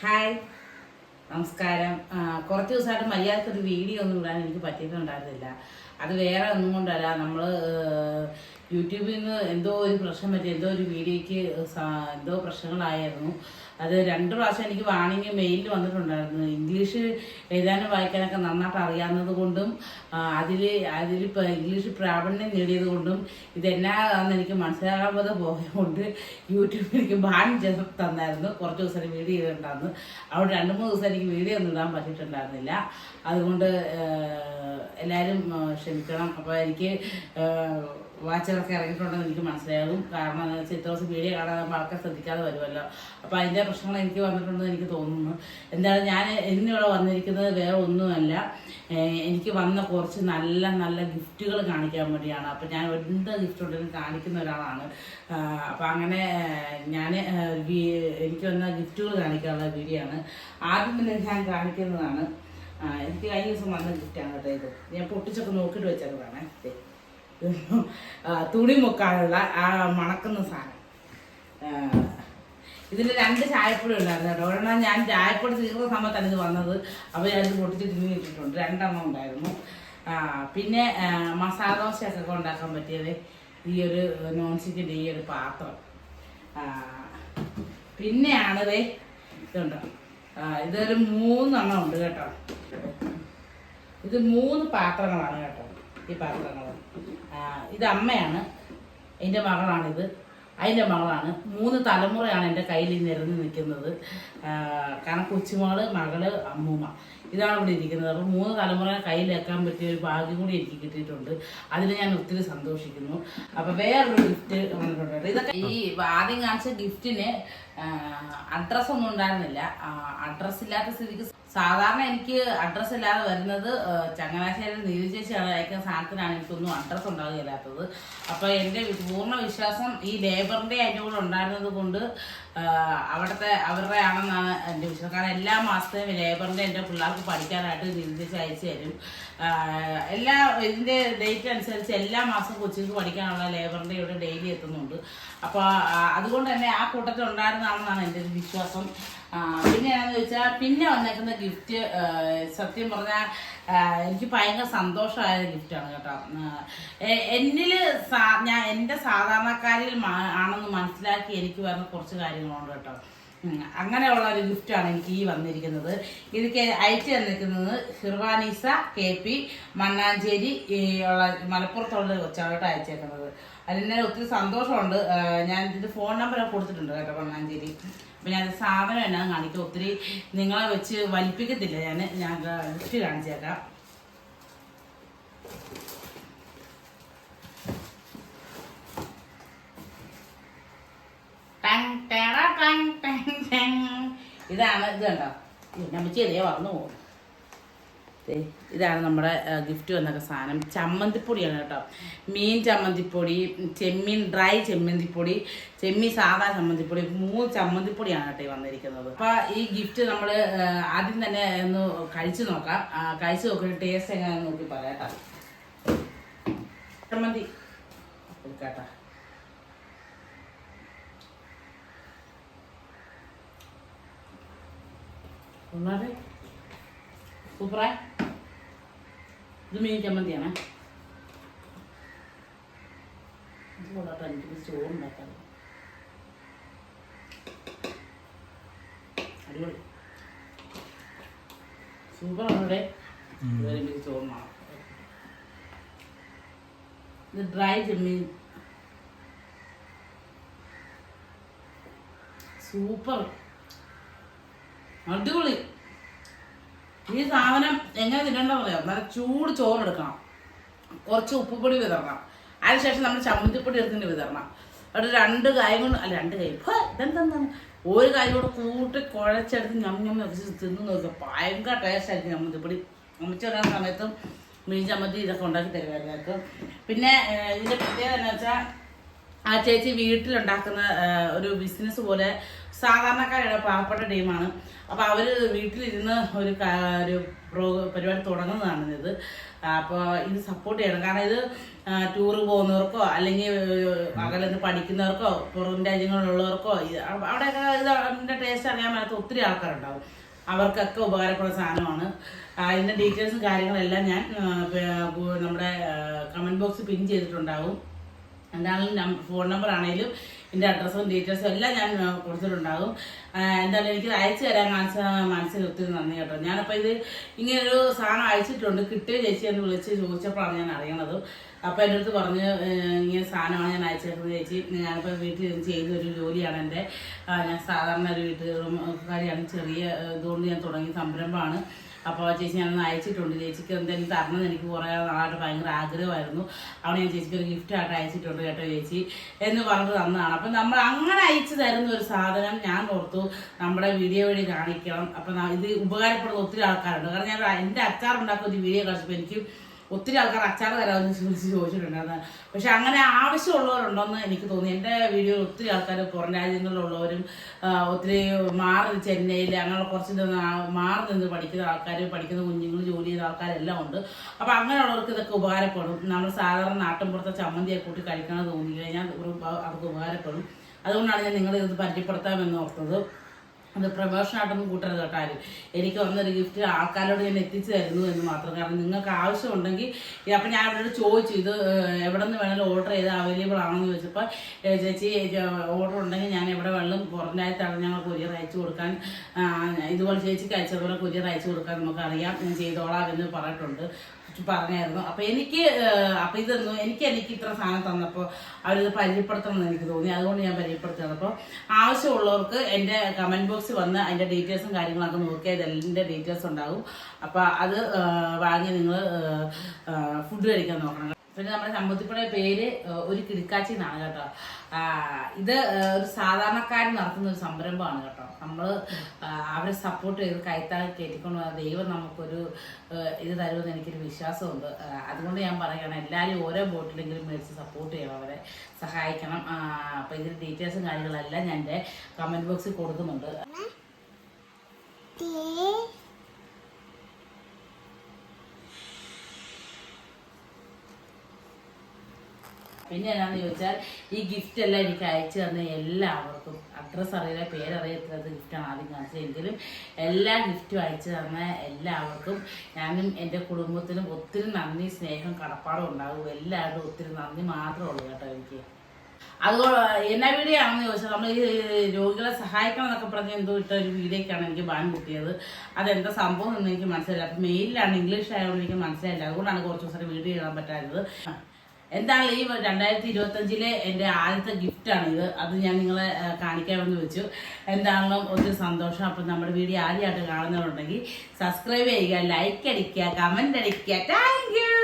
Hi. നമസ്കാരം. കുറച്ച് ദിവസമായിട്ട് മര്യാദയ്ക്ക് ഒരു വീഡിയോ ഒന്നും ഇടാൻ എനിക്ക് പറ്റിയിട്ടുണ്ടായിരുന്നില്ല. അത് വേറെ ഒന്നും കൊണ്ടല്ല. നമ്മൾ യൂട്യൂബിൽ നിന്ന് എന്തോ ഒരു പ്രശ്നം പറ്റി എന്തോ ഒരു വീഡിയോയ്ക്ക് എന്തോ പ്രശ്നങ്ങളായിരുന്നു. അത് രണ്ട് പ്രാവശ്യം എനിക്ക് വാണിംഗ് മെയിലിൽ വന്നിട്ടുണ്ടായിരുന്നു. ഇംഗ്ലീഷ് എഴുതാനും വായിക്കാനൊക്കെ നന്നായിട്ട് അറിയാവുന്നത് കൊണ്ടും അതിൽ അതിൽ ഇംഗ്ലീഷ് പ്രാവീണ്യം നേടിയത് കൊണ്ടും ഇതെന്നാന്ന് എനിക്ക് മനസ്സിലാകാതെ പോയതുകൊണ്ട് യൂട്യൂബിൽ എനിക്ക് ബാൻ ചെയ്ത് തന്നായിരുന്നു. കുറച്ച് ദിവസം വീഡിയോ ചെയ്തിട്ടുണ്ടായിരുന്നു. അവിടെ രണ്ട് മൂന്ന് ദിവസം എനിക്ക് വീഡിയോ ഒന്നും ഇടാൻ പറ്റിയിട്ടുണ്ടായിരുന്നില്ല. അതുകൊണ്ട് എല്ലാവരും ക്ഷമിക്കണം. അപ്പോൾ എനിക്ക് വാച്ചുകളൊക്കെ ഇറങ്ങിയിട്ടുണ്ടെന്ന് എനിക്ക് മനസ്സിലാകും കാരണം എന്താ വെച്ചാൽ ഇത്ര ദിവസം വീഡിയോ കാണാൻ ആൾക്കാർ ശ്രദ്ധിക്കാതെ വരുമല്ലോ. അപ്പോൾ അതിന്റെ പ്രശ്നങ്ങൾ എനിക്ക് വന്നിട്ടുണ്ടെന്ന് എനിക്ക് തോന്നുന്നു. എന്താണ് ഞാൻ ഇന്നിവിടെ വന്നിരിക്കുന്നത് വേറെ ഒന്നുമല്ല. എനിക്ക് വന്ന കുറച്ച് നല്ല നല്ല ഗിഫ്റ്റുകൾ കാണിക്കാൻ വേണ്ടിയാണ്. അപ്പോൾ ഞാൻ എന്ത് ഗിഫ്റ്റ് ഉണ്ടെങ്കിലും കാണിക്കുന്ന ഒരാളാണ്. അപ്പോൾ അങ്ങനെ ഞാൻ എനിക്ക് വന്ന ഗിഫ്റ്റുകൾ കാണിക്കാനുള്ള വീഡിയോ ആണ് ആദ്യം തന്നെ ഞാൻ കാണിക്കുന്നതാണ്. എനിക്ക് കഴിഞ്ഞ ദിവസം വന്ന ഗിഫ്റ്റാണ് കേട്ടോ ഇത്. ഞാൻ പൊട്ടിച്ചൊക്കെ നോക്കിയിട്ട്. ആ, തുണി മുക്കാനുള്ള ആ മണക്കുന്ന സാധനം. ഇതിന് രണ്ട് ചായപ്പൊടി ഉണ്ടായിരുന്നു കേട്ടോ. ഒരെണ്ണം ഞാൻ ചായപ്പൊടി തീർന്ന സമയത്താണ് ഇത് വന്നത്. അപ്പോൾ ഞാനിത് പൊട്ടിച്ച് തിരിഞ്ഞ് ഇട്ടിട്ടുണ്ട് രണ്ടെണ്ണം ഉണ്ടായിരുന്നു. പിന്നെ മസാല ദോശയൊക്കെ ഉണ്ടാക്കാൻ പറ്റിയത് ഈ ഒരു നോൺ സ്റ്റിക്കിന്റെ ഈ ഒരു പാത്രം. ആ, പിന്നെയാണ് ദേ ഇതുണ്ടോ ഇതൊരു മൂന്നെണ്ണം ഉണ്ട് കേട്ടോ. ഇത് മൂന്ന് പാത്രങ്ങളാണ് കേട്ടോ. ഈ പാത്രങ്ങൾ ഇത് അമ്മയാണ്. എന്റെ മകളാണിത്. അതിന്റെ മകളാണ്. മൂന്ന് തലമുറയാണ് എന്റെ കയ്യിൽ നിരന്ന് നിൽക്കുന്നത്. കാരണം കൊച്ചുമകൾ മകൾ അമ്മൂമ്മ. ഇതാണ് ഇവിടെ ഇരിക്കുന്നത്. അപ്പോൾ മൂന്ന് തലമുറ കയ്യിലേക്കാൻ പറ്റിയ ഒരു ഭാഗ്യം കൂടി എനിക്ക് കിട്ടിയിട്ടുണ്ട്. അതിൽ ഞാൻ ഒത്തിരി സന്തോഷിക്കുന്നു. അപ്പോൾ വേറൊരു ഗിഫ്റ്റ് വന്നിട്ടുണ്ട് ഇതൊക്കെ ഈ ആദ്യം കാണിച്ച ഗിഫ്റ്റിന് അഡ്രസ്സൊന്നും ഉണ്ടായിരുന്നില്ല. അഡ്രസ്സ് ഇല്ലാത്ത സ്ഥിതിക്ക് സാധാരണ എനിക്ക് അഡ്രസ്സ് ഇല്ലാതെ വരുന്നത് ചങ്ങനാശ്ശേരി നീതി ചേച്ചിയാണ് അയക്കുന്ന സാധനത്തിനാണ്. എനിക്കൊന്നും അഡ്രസ്സ് ഉണ്ടാകുകയില്ലാത്തത്. അപ്പോൾ എന്റെ പൂർണ വിശ്വാസം ഈ ലേബറിന്റെ അതിന്റെ കൂടെ ഉണ്ടായിരുന്നത് കൊണ്ട് അവിടുത്തെ അവരുടെ ആണെന്നാണ് എന്റെ വിശ്വാസം. കാരണം എല്ലാ മാസത്തെയും ലേബറിന്റെ എന്റെ പിള്ളേർക്ക് പഠിക്കാനായിട്ട് നീതി അയച്ചു തരും. എല്ലാ ഇതിന്റെ ഡേറ്റ് അനുസരിച്ച് എല്ലാ മാസവും കൊച്ചിക്ക് പഠിക്കാനുള്ള ലേബറിന്റെ ഇവിടെ ഡെയിലി എത്തുന്നുണ്ട്. അപ്പോൾ അതുകൊണ്ട് തന്നെ ആ കൂട്ടത്തിൽ ഉണ്ടായിരുന്നതാണെന്നാണ് എന്റെ ഒരു വിശ്വാസം. പിന്നെ എന്താണെന്ന് ചോദിച്ചാൽ പിന്നെ വന്നേക്കുന്ന ഗിഫ്റ്റ് സത്യം പറഞ്ഞാൽ എനിക്ക് ഭയങ്കര സന്തോഷമായ ഗിഫ്റ്റാണ് കേട്ടോ. എന്നിൽ സാ- ഞാൻ എന്റെ സാധാരണക്കാരിൽ ആണെന്ന് മനസ്സിലാക്കി എനിക്ക് വരുന്ന കുറച്ച് കാര്യങ്ങളുണ്ട് കേട്ടോ. അങ്ങനെയുള്ള ഒരു ഗിഫ്റ്റാണ് എനിക്ക് ഈ വന്നിരിക്കുന്നത്. ഇത് അയച്ചു തന്നിരിക്കുന്നത് ഹിർവാനീസ കെ പി മണ്ണാഞ്ചേരി ഉള്ള മലപ്പുറത്തുള്ള കൊച്ചാളോട്ട് അയച്ചേക്കുന്നത് അതിന് ഒത്തിരി സന്തോഷമുണ്ട്. ഞാൻ ഇത് ഫോൺ നമ്പറൊക്കെ കൊടുത്തിട്ടുണ്ട് കേട്ടോ മണ്ണാഞ്ചേരി അപ്പം ഞാൻ സാധനം എന്നാ കാണിക്കും ഒത്തിരി നിങ്ങളെ വെച്ച് വലിപ്പിക്കത്തില്ല ഞാൻ ഞാൻ ഗിഫ്റ്റ് കാണിച്ചേക്കാം ഇതാണ് ഇത് കണ്ടോ? നമ്മച്ചി അതേ വളർന്നു പോകും. ഇതാണ് നമ്മുടെ ഗിഫ്റ്റ് വന്നൊക്കെ സാധനം. ചമ്മന്തിപ്പൊടിയാണ് കേട്ടോ. മീൻ ചമ്മന്തിപ്പൊടി ചെമ്മീൻ ഡ്രൈ ചെമ്മന്തിപ്പൊടി ചെമ്മീൻ സാധാ ചമ്മന്തിപ്പൊടി മൂന്ന് ചമ്മന്തിപ്പൊടിയാണ് കേട്ടോ ഈ വന്നിരിക്കുന്നത്. അപ്പോൾ ഈ ഗിഫ്റ്റ് നമ്മൾ ആദ്യം തന്നെ ഒന്ന് കഴിച്ചു നോക്കാം. കഴിച്ചു നോക്കിയിട്ട് ടേസ്റ്റ് എങ്ങനെയാണെന്ന് നോക്കി പറയാം കേട്ടോ. ചമ്മന്തി. എടുക്കാട്ടോ ഒന്നാമത് സൂപ്പറാ. ഇത് മീൻ ചമ്മന്തിയാണേ ഇത് കൊള്ളാട്ടോ എനിക്ക് ചോറുണ്ടാക്കാം അടിപൊളി. സൂപ്പറാണ് ഇവിടെ. ഇതുവരെ എനിക്ക് ചോറുമാണ് ഇത് ഡ്രൈ ചെമ്മീൻ. സൂപ്പർ. അടിപൊളി. ഈ സാധനം എങ്ങനെ തിന്നണ്ട പറയാം. നല്ല ചൂട് ചോറെടുക്കണം കുറച്ച് ഉപ്പുപൊടി വിതറണം. അതിനുശേഷം നമ്മൾ ചമ്മന്തിപ്പൊടി എടുത്തിട്ട് വിതറണം. അവിടെ രണ്ട് കായ കൊണ്ട് അല്ല രണ്ട് കൈ ഇതെന്താ ഒരു കായ കൂടെ കൂട്ടി കുഴച്ചെടുത്ത് ഞമ്മ വെച്ച് തിന്നു നോക്കുക ഭയങ്കര ടേസ്റ്റ് ആയിരിക്കും ചമ്മന്തിപ്പൊടി. അമ്മച്ച വരാൻ സമയത്തും മീൻ ചമ്മന്തി ഇതൊക്കെ ഉണ്ടാക്കി തരുമായിരുന്നു പിന്നെ ഇതിന്റെ പ്രത്യേകത എന്താ വെച്ചാൽ ആ ചേച്ചി വീട്ടിലുണ്ടാക്കുന്ന ഒരു ബിസിനസ് പോലെ സാധാരണക്കാരുടെ പാവപ്പെട്ട ടീമാണ് അപ്പോൾ അവർ വീട്ടിലിരുന്ന് ഒരു ഒരു പ്രോ പരിപാടി തുടങ്ങുന്നതാണ് ഇത്. അപ്പോൾ ഇത് സപ്പോർട്ട് ചെയ്യണം. കാരണം ഇത് ടൂറ് പോകുന്നവർക്കോ അല്ലെങ്കിൽ അകലെന്ന് പഠിക്കുന്നവർക്കോ പുറം രാജ്യങ്ങളിലുള്ളവർക്കോ അവിടെയൊക്കെ ഇത് അതിന്റെ ടേസ്റ്റ് അറിയാൻ മേലാത്ത ഒത്തിരി ആൾക്കാരുണ്ടാവും. അവർക്കൊക്കെ ഉപകാരപ്പെടുന്ന സാധനമാണ്. ഇതിന്റെ ഡീറ്റെയിൽസും കാര്യങ്ങളെല്ലാം ഞാൻ നമ്മുടെ കമന്റ് ബോക്സ് പിൻ ചെയ്തിട്ടുണ്ടാവും. എന്താണെങ്കിലും ഫോൺ നമ്പർ ആണെങ്കിലും എന്റെ അഡ്രസ്സും ഡീറ്റെയിൽസും എല്ലാം ഞാൻ കൊടുത്തിട്ടുണ്ടാകും. എന്തായാലും എനിക്ക് അയച്ചു തരാൻ കാണിച്ച മനസ്സിൽ ഒത്തിരി നന്ദി കേട്ടോ. ഞാനപ്പോൾ ഇത് ഇങ്ങനൊരു സാധനം അയച്ചിട്ടുണ്ട്. കിട്ടിയ ചേച്ചി എന്ന് വിളിച്ച് ചോദിച്ചപ്പോഴാണ് ഞാൻ അറിയണത്. അപ്പോൾ എന്റെ അടുത്ത് പറഞ്ഞ് ഇങ്ങനെ സാധനമാണ് ഞാൻ അയച്ചേക്കുന്നത് ചേച്ചി. ഞാനിപ്പോൾ വീട്ടിൽ ചെയ്യുന്ന ഒരു ജോലിയാണ് എന്റെ. ഞാൻ സാധാരണ ഒരു വീട്ടുകാരിയാണ്. ചെറിയ ഇതുകൊണ്ട് ഞാൻ തുടങ്ങിയ സംരംഭമാണ്. അപ്പോൾ ചേച്ചി ഞാനൊന്ന് അയച്ചിട്ടുണ്ട്. ചേച്ചിക്ക് എന്തെങ്കിലും തരണം എനിക്ക് കുറേ നാളായിട്ട് ഭയങ്കര ആഗ്രഹമായിരുന്നു. അവിടെ ഞാൻ ചേച്ചിക്ക് ഒരു ഗിഫ്റ്റ് ആയിട്ട് അയച്ചിട്ടുണ്ട് കേട്ടോ ചേച്ചി എന്ന് പറഞ്ഞിട്ട് തന്നതാണ്. അപ്പം നമ്മൾ അങ്ങനെ അയച്ചു തരുന്ന ഒരു സാധനം ഞാൻ ഓർത്തു നമ്മുടെ വീഡിയോ വഴി കാണിക്കണം. അപ്പം ഇത് ഉപകാരപ്പെടുന്ന ഒത്തിരി ആൾക്കാരുണ്ട്. കാരണം ഞാൻ എന്റെ അച്ചാർ ഉണ്ടാക്കുന്ന ഒരു വീഡിയോ കളിച്ചപ്പോൾ എനിക്ക് ഒത്തിരി ആൾക്കാർ അച്ചാർ തരാമെന്ന് ചോദിച്ച് ചോദിച്ചിട്ടുണ്ടായിരുന്നു. പക്ഷെ അങ്ങനെ ആവശ്യമുള്ളവരുണ്ടോയെന്ന് എനിക്ക് തോന്നി. എന്റെ വീഡിയോയിൽ ഒത്തിരി ആൾക്കാർ പുറം രാജ്യങ്ങളിലുള്ളവരും ഒത്തിരി മാറി ചെന്നൈയിൽ അങ്ങനെ കുറച്ച് മാറി നിന്ന് പഠിക്കുന്ന ആൾക്കാർ പഠിക്കുന്ന കുഞ്ഞുങ്ങൾ ജോലി ചെയ്ത ആൾക്കാരെല്ലാം ഉണ്ട്. അപ്പോൾ അങ്ങനെയുള്ളവർക്ക് ഇതൊക്കെ ഉപകാരപ്പെടും. നമ്മൾ സാധാരണ നാട്ടിൻപുറത്തെ ചമ്മന്തിയെ കൂട്ടി കഴിക്കണമെന്ന് തോന്നി കഴിഞ്ഞാൽ അവർക്ക് ഉപകാരപ്പെടും. അതുകൊണ്ടാണ് ഞാൻ നിങ്ങളിത് പരിചയപ്പെടുത്താമെന്ന് ഓർത്തത്. അത് പ്രമോഷനായിട്ടൊന്നും കൂട്ടരുത് കേട്ടോ ആരും. എനിക്ക് വന്നൊരു ഗിഫ്റ്റ് ആൾക്കാരോട് ഞാൻ എത്തിച്ചു തരുന്നു എന്ന് മാത്രം. കാരണം നിങ്ങൾക്ക് ആവശ്യമുണ്ടെങ്കിൽ അപ്പം ഞാൻ അവരോട് ചോദിച്ചു ഇത് എവിടെ നിന്ന് വേണമെങ്കിലും ഓർഡർ ചെയ്ത് അവൈലബിൾ ആണെന്ന് ചോദിച്ചപ്പോൾ ചേച്ചി ഓർഡർ ഉണ്ടെങ്കിൽ ഞാൻ എവിടെ വെള്ളം പുറം ഞങ്ങൾ കൊരിയർ അയച്ചു കൊടുക്കാൻ ഇതുപോലെ ചേച്ചിക്ക് അയച്ചതുപോലെ കൊരിയർ അയച്ചു കൊടുക്കാൻ നമുക്കറിയാം. ഞാൻ ചെയ്തോളാം എന്ന് പറഞ്ഞിട്ടുണ്ട്. പറഞ്ഞായിരുന്നു. അപ്പൊ എനിക്ക് അപ്പോൾ അപ്പൊ ഇതൊന്നും എനിക്ക് എനിക്ക് ഇത്ര സാധനം തന്നപ്പോൾ അവരിത് പരിചയപ്പെടുത്തണം എന്ന് എനിക്ക് തോന്നി. അതുകൊണ്ട് ഞാൻ പരിചയപ്പെടുത്തുന്നത് അപ്പോൾ ആവശ്യമുള്ളവർക്ക് എന്റെ കമന്റ് ബോക്സിൽ വന്ന് അതിന്റെ ഡീറ്റെയിൽസും കാര്യങ്ങളൊക്കെ നോക്കിയാൽ ഇതിന്റെ ഡീറ്റെയിൽസ് ഉണ്ടാകും. അപ്പൊ അത് വാങ്ങി നിങ്ങൾ ഫുഡ് കഴിക്കാൻ നോക്കണം. പിന്നെ നമ്മുടെ ചമ്പത്തിപ്പുഴയുടെ പേര് ഒരു കിടക്കാച്ചി എന്നാണ് കേട്ടോ. ഇത് ഒരു സാധാരണക്കാരൻ നടത്തുന്ന ഒരു സംരംഭമാണ് കേട്ടോ. നമ്മൾ അവരെ സപ്പോർട്ട് ചെയ്ത് കൈത്താഴ് കയറ്റിക്കൊണ്ട് ദൈവം നമുക്കൊരു ഇത് തരുമെന്ന് എനിക്കൊരു വിശ്വാസമുണ്ട്. അതുകൊണ്ട് ഞാൻ പറയുകയാണ് എല്ലാവരും ഓരോ ബോട്ടിലെങ്കിലും മേടിച്ച് സപ്പോർട്ട് ചെയ്യണം അവരെ സഹായിക്കണം. അപ്പോൾ ഇതിന്റെ ഡീറ്റെയിൽസും കാര്യങ്ങളെല്ലാം ഞാൻ എന്റെ കമന്റ് ബോക്സിൽ കൊടുക്കുന്നുണ്ട്. പിന്നെ എന്നാന്ന് ചോദിച്ചാൽ ഈ ഗിഫ്റ്റ് എല്ലാം എനിക്ക് അയച്ചു തന്ന എല്ലാവർക്കും അഡ്രസ്സ് അറിയില്ല പേരറിയത്തില്ലാത്ത ഗിഫ്റ്റാണ് ആദ്യം കാണിച്ചത് എങ്കിലും എല്ലാ ഗിഫ്റ്റും അയച്ചു തന്ന എല്ലാവർക്കും ഞാനും എന്റെ കുടുംബത്തിനും ഒത്തിരി നന്ദി സ്നേഹം കടപ്പാടും ഉണ്ടാകും എല്ലാവരും ഒത്തിരി നന്ദി മാത്രമേ ഉള്ളൂ കേട്ടോ എനിക്ക്. അതുപോലെ എന്നാ വീഡിയോ ആണെന്ന് ചോദിച്ചാൽ നമ്മൾ ഈ രോഗികളെ സഹായിക്കണം എന്നൊക്കെ പറഞ്ഞ് എന്തോ ഇട്ട ഒരു വീഡിയോക്കാണ് എനിക്ക് ബാൻ കിട്ടിയത്. അതെന്താ സംഭവം എന്ന് എനിക്ക് മനസ്സിലായില്ല. അപ്പം മെയിലാണ് ഇംഗ്ലീഷ് ആയതുകൊണ്ട് എനിക്ക് മനസ്സിലായില്ല. അതുകൊണ്ടാണ് കുറച്ച് ദിവസം വീഡിയോ ചെയ്യാൻ പറ്റാത്തത് എന്താണ് ഈ രണ്ടായിരത്തി ഇരുപത്തഞ്ചിലെ എന്റെ ആദ്യത്തെ ഗിഫ്റ്റാണ് ഇത്. അത് ഞാൻ നിങ്ങളെ കാണിക്കാമെന്ന് വെച്ചു. എന്താണെങ്കിലും ഒത്തിരി സന്തോഷം. അപ്പം നമ്മുടെ വീഡിയോ ആദ്യമായിട്ട് കാണുന്നവരുണ്ടെങ്കിൽ സബ്സ്ക്രൈബ് ചെയ്യുക ലൈക്ക് അടിക്കുക കമന്റ് അടിക്കുക. Thank you